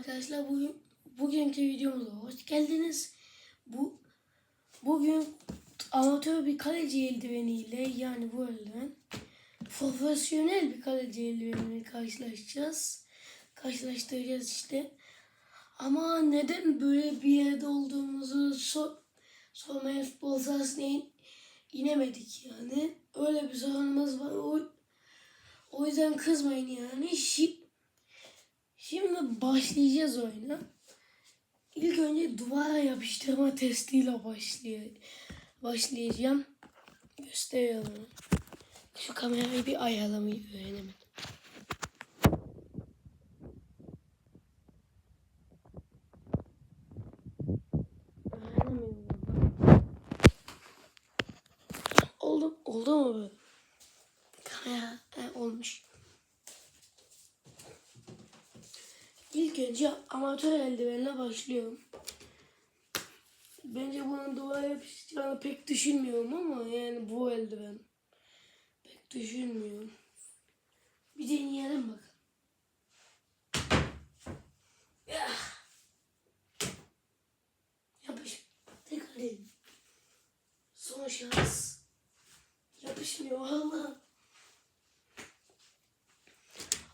arkadaşlar. Bugün bugünkü videomuza hoş geldiniz. Bu bugün amatör bir kaleci eldiveniyle yani bu eldiven profesyonel bir kaleci eldiveniyle karşılaşacağız. Karşılaştıracağız işte. Ama neden böyle bir yerde olduğumuzu sor, sormaya futbol sahasına in- inemedik yani. Öyle bir sorunumuz var. O, o yüzden kızmayın yani. Şi- Şimdi başlayacağız oyuna. İlk önce duvara yapıştırma testiyle başlay başlayacağım. Gösteriyorum. Şu kamerayı bir ayarlamayı öğrenemedim. Öğrenemiyorum valla. Oldu, oldu mu böyle? Kamera he, olmuş. Önce amatör eldivenle başlıyorum. Bence bunun duvara yapışacağını pek düşünmüyorum ama yani bu eldiven pek düşünmüyorum. Bir deneyelim bak. Ah. Yapış. Tekrar edelim. Son şans. Yapışmıyor valla.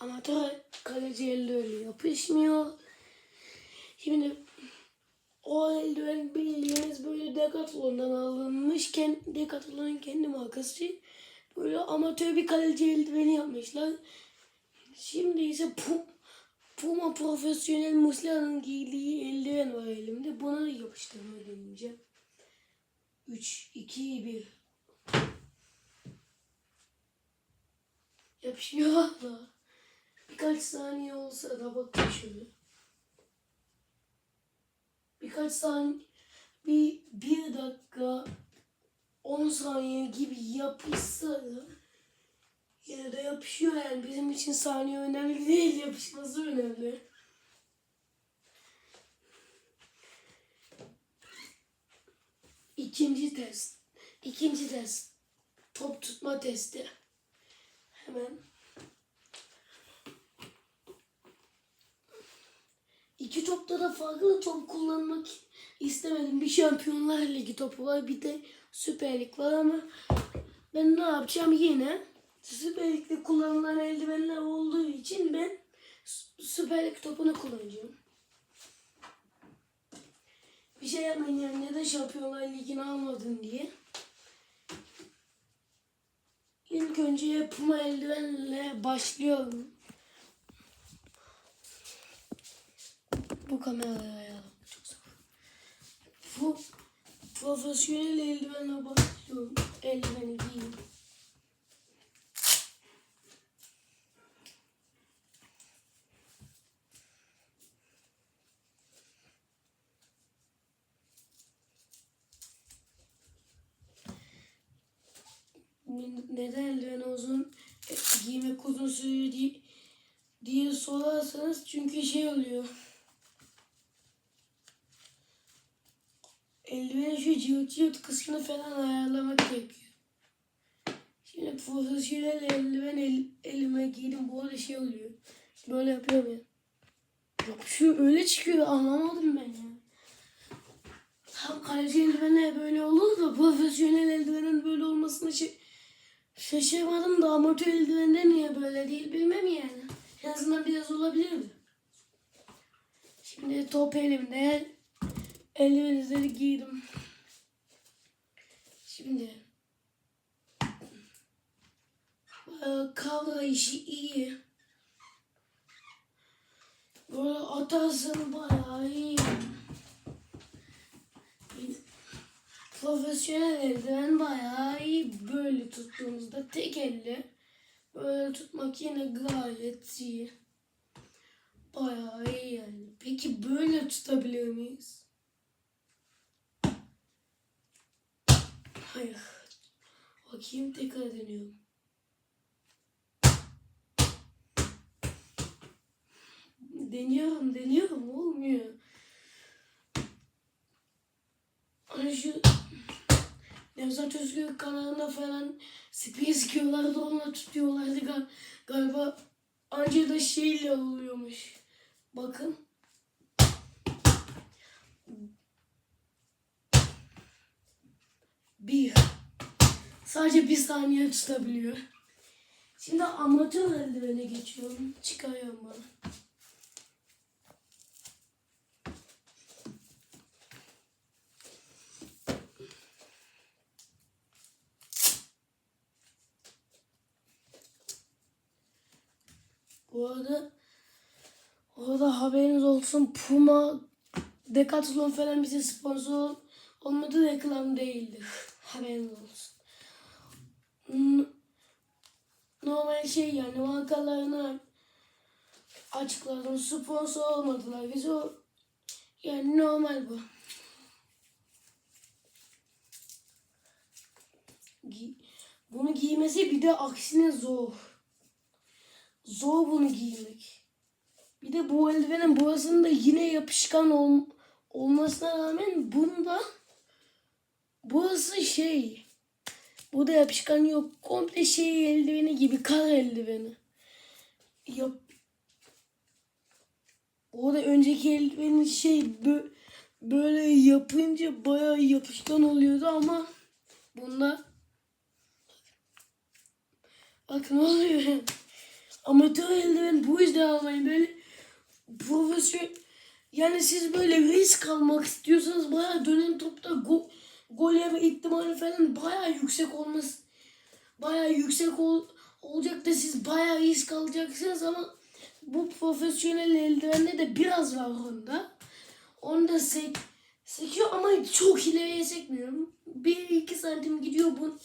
Amatör kaleci eldivenle yapışmıyor. Şimdi o eldiven bildiğiniz böyle Decathlon'dan alınmışken Decathlon'un kendi markası böyle amatör bir kaleci eldiveni yapmışlar. Şimdi ise Pu- Puma profesyonel Muslera'nın giydiği eldiven var elimde. Buna da yapıştırmayı deneyeceğim. 3, 2, 1. Yapışmıyor valla. Birkaç saniye olsa da bakın şöyle. Birkaç saniye, bir, bir dakika, 10 saniye gibi yapışsa da yine de yapışıyor yani. Bizim için saniye önemli değil, yapışması önemli. İkinci test. İkinci test. Top tutma testi. Hemen İki topta da farklı top kullanmak istemedim. Bir Şampiyonlar Ligi topu var bir de Süper Lig var ama ben ne yapacağım yine Süper Lig'de kullanılan eldivenler olduğu için ben Sü- Süper Lig topunu kullanacağım. Bir şey yapmayın yani neden Şampiyonlar Ligi'ni almadın diye. İlk önce Puma eldivenle başlıyorum. Bu kameraya ayarlamak çok zor. Bu profesyonel eldivenle başlıyorum. Eldiveni giyeyim. Neden eldiven uzun e, giymek uzun sürüyor diye, diye sorarsanız çünkü şey oluyor. Eldivenin şu cıvıt cıvıt kısmını falan ayarlamak gerekiyor. Şimdi profesyonel eldiven el, elime giydim bu arada şey oluyor. Böyle yapıyorum ya. Şu öyle çıkıyor anlamadım ben ya. Tam kaleci eldivenle böyle olur da profesyonel eldivenin böyle olmasına şey, şaşırmadım da amatör eldivende niye böyle değil bilmem yani. En azından biraz olabilirdi. Şimdi top elimde eldivenleri giydim. Şimdi e, kavrayışı iyi. Böyle atarsın bayağı iyi. Profesyonel eldiven bayağı iyi. Böyle tuttuğumuzda tek elle böyle tutmak yine gayet iyi. Bayağı iyi yani. Peki böyle tutabilir miyiz? Hayır. Bakayım tekrar deniyorum. Deniyorum, deniyorum. Olmuyor. Hani şu Nevzat Özgür kanalında falan spin sıkıyorlardı onunla tutuyorlardı gal galiba anca da şeyle oluyormuş. Bakın Bir. Sadece bir saniye tutabiliyor. Şimdi amatör eldivene geçiyorum. Çıkarıyorum bana. Bu arada orada haberiniz olsun Puma Decathlon falan bize sponsor olmadı reklam değildir. Haberiniz olsun. N- Normal şey yani markalarına açıkladım. Sponsor olmadılar. Biz o yani normal bu. Bunu giymesi bir de aksine zor. Zor bunu giymek. Bir de bu eldivenin boğazında yine yapışkan ol, olmasına rağmen bunda burası şey. Burada yapışkan yok. Komple şey eldiveni gibi kar eldiveni. Yap. Orada önceki eldivenin şey bö- böyle yapınca bayağı yapışkan oluyordu ama bunda bak ne oluyor? Amatör eldiven bu yüzden almayın böyle profesyonel yani siz böyle risk almak istiyorsanız bayağı dönen topta go, gol yeme ihtimali falan bayağı yüksek olması bayağı yüksek ol, olacak da siz bayağı risk alacaksınız ama bu profesyonel eldivende de biraz var onda. Onda sek, sekiyor ama çok ileriye sekmiyorum. 1-2 santim gidiyor bu.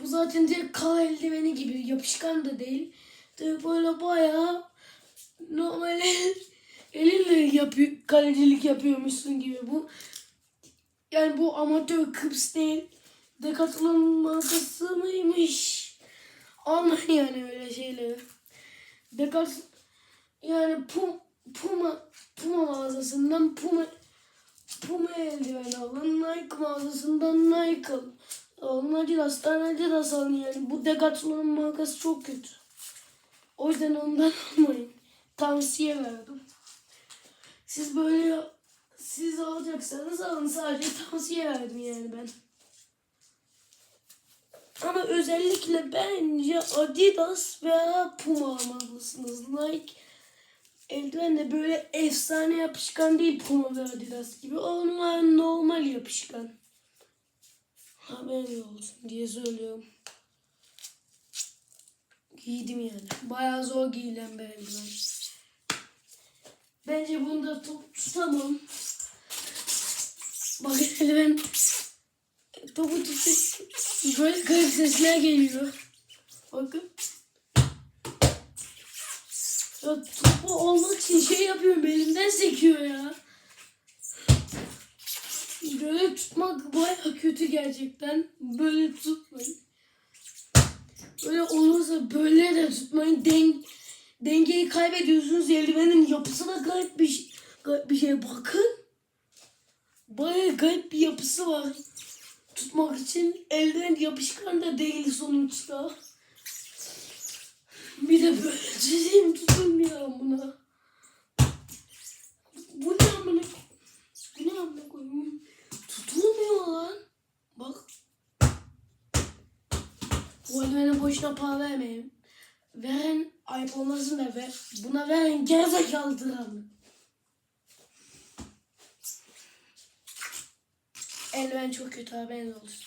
Bu zaten direkt kar eldiveni gibi yapışkan da değil. Direkt böyle bayağı normal el- elinle yapıyor, kalecilik yapıyormuşsun gibi bu. Yani bu amatör değil. Decathlon markası mıymış? Almayın yani öyle şeyleri. Decathlon yani Pum, Puma Puma mağazasından Puma Puma eldiven alın. Nike mağazasından Nike alın. Adidas'tan Adidas alın yani. Bu Decathlon'un markası çok kötü. O yüzden ondan almayın. Tavsiye verdim. Siz böyle siz alacaksanız alın sadece tavsiye verdim yani ben. Ama özellikle bence Adidas veya Puma almalısınız. Nike eldiven de böyle efsane yapışkan değil Puma ve Adidas gibi. Onlar normal yapışkan. Haberin olsun diye söylüyorum. Giydim yani. Bayağı zor giyilen bir eldiven. Bence bunda top tutamam. Bak eldiven topu tutup böyle garip sesler geliyor. Bakın. Ya topu olmak için şey yapıyorum elimden sekiyor ya. Böyle tutmak baya kötü gerçekten. Böyle tutmayın. Böyle olursa böyle de tutmayın. Den dengeyi kaybediyorsunuz. Eldivenin yapısı da garip bir, şey- garip bir şey. Bakın. Baya garip bir yapısı var. Tutmak için eldiven yapışkan da değil sonuçta. Bir de böyle çizeyim tutulmuyor buna. Bu ne amına Bu ne amına koyayım? Tutulmuyor lan. Bak. Bu eldivene boşuna para vermeyin. Veren ayıp olmasın da ver. Buna veren gerizekalıdır abi. Eldiven çok kötü haberiniz olsun.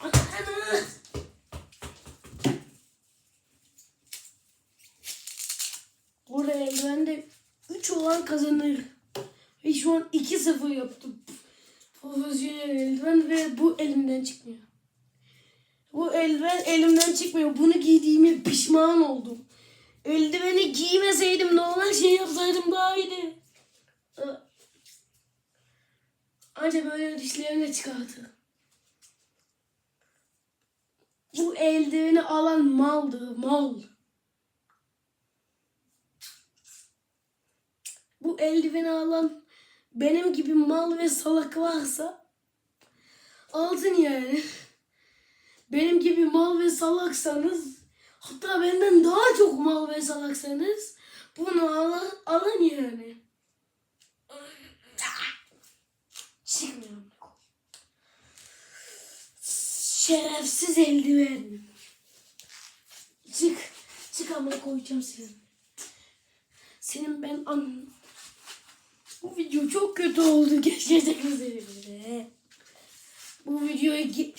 Ana! Burada eldivende 3 olan kazanır. Ve şu an 2-0 yaptım. Profesyonel eldiven ve bu elimden çıkmıyor. Bu eldiven elimden çıkmıyor. Bunu giydiğime pişman oldum. Eldiveni giymeseydim normal şey yapsaydım daha iyiydi. Anca böyle dişlerini çıkardı. Bu eldiveni alan maldı, mal. Bu eldiveni alan benim gibi mal ve salak varsa alsın yani. Benim gibi mal ve salaksanız hatta benden daha çok mal ve salaksanız bunu alın, alın yani. Çıkmıyor. Şerefsiz eldiven. Çık. Çık ama koyacağım seni. Senin ben an... Bu video çok kötü oldu. Keşke çekmeseydim. Bu videoyu ge-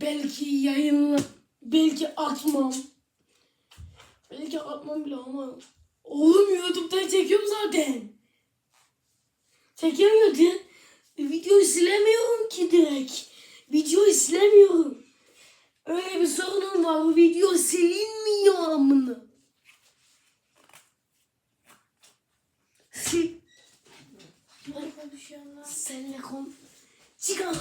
belki yayınla belki atmam. Belki atmam bile ama oğlum YouTube'dan çekiyorum zaten. Çekemiyordu. Videoyu silemiyorum ki direkt. Videoyu silemiyorum. Öyle bir sorunum var. Bu video silinmiyor amına. Sil. Lan? Senle kon... Çıkar.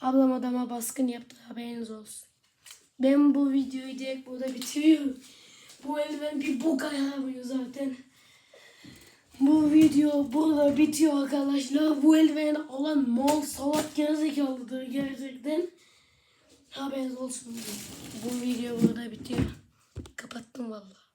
Ablam adama baskın yaptı haberiniz olsun. Ben bu videoyu direkt burada bitiriyorum. Bu eldiven bir boka yaramıyor zaten. Bu video burada bitiyor arkadaşlar. Bu eldiveni olan mal salak gerizekalıdır gerçekten. Haberiniz olsun. Bu video burada bitiyor. Kapattım vallahi.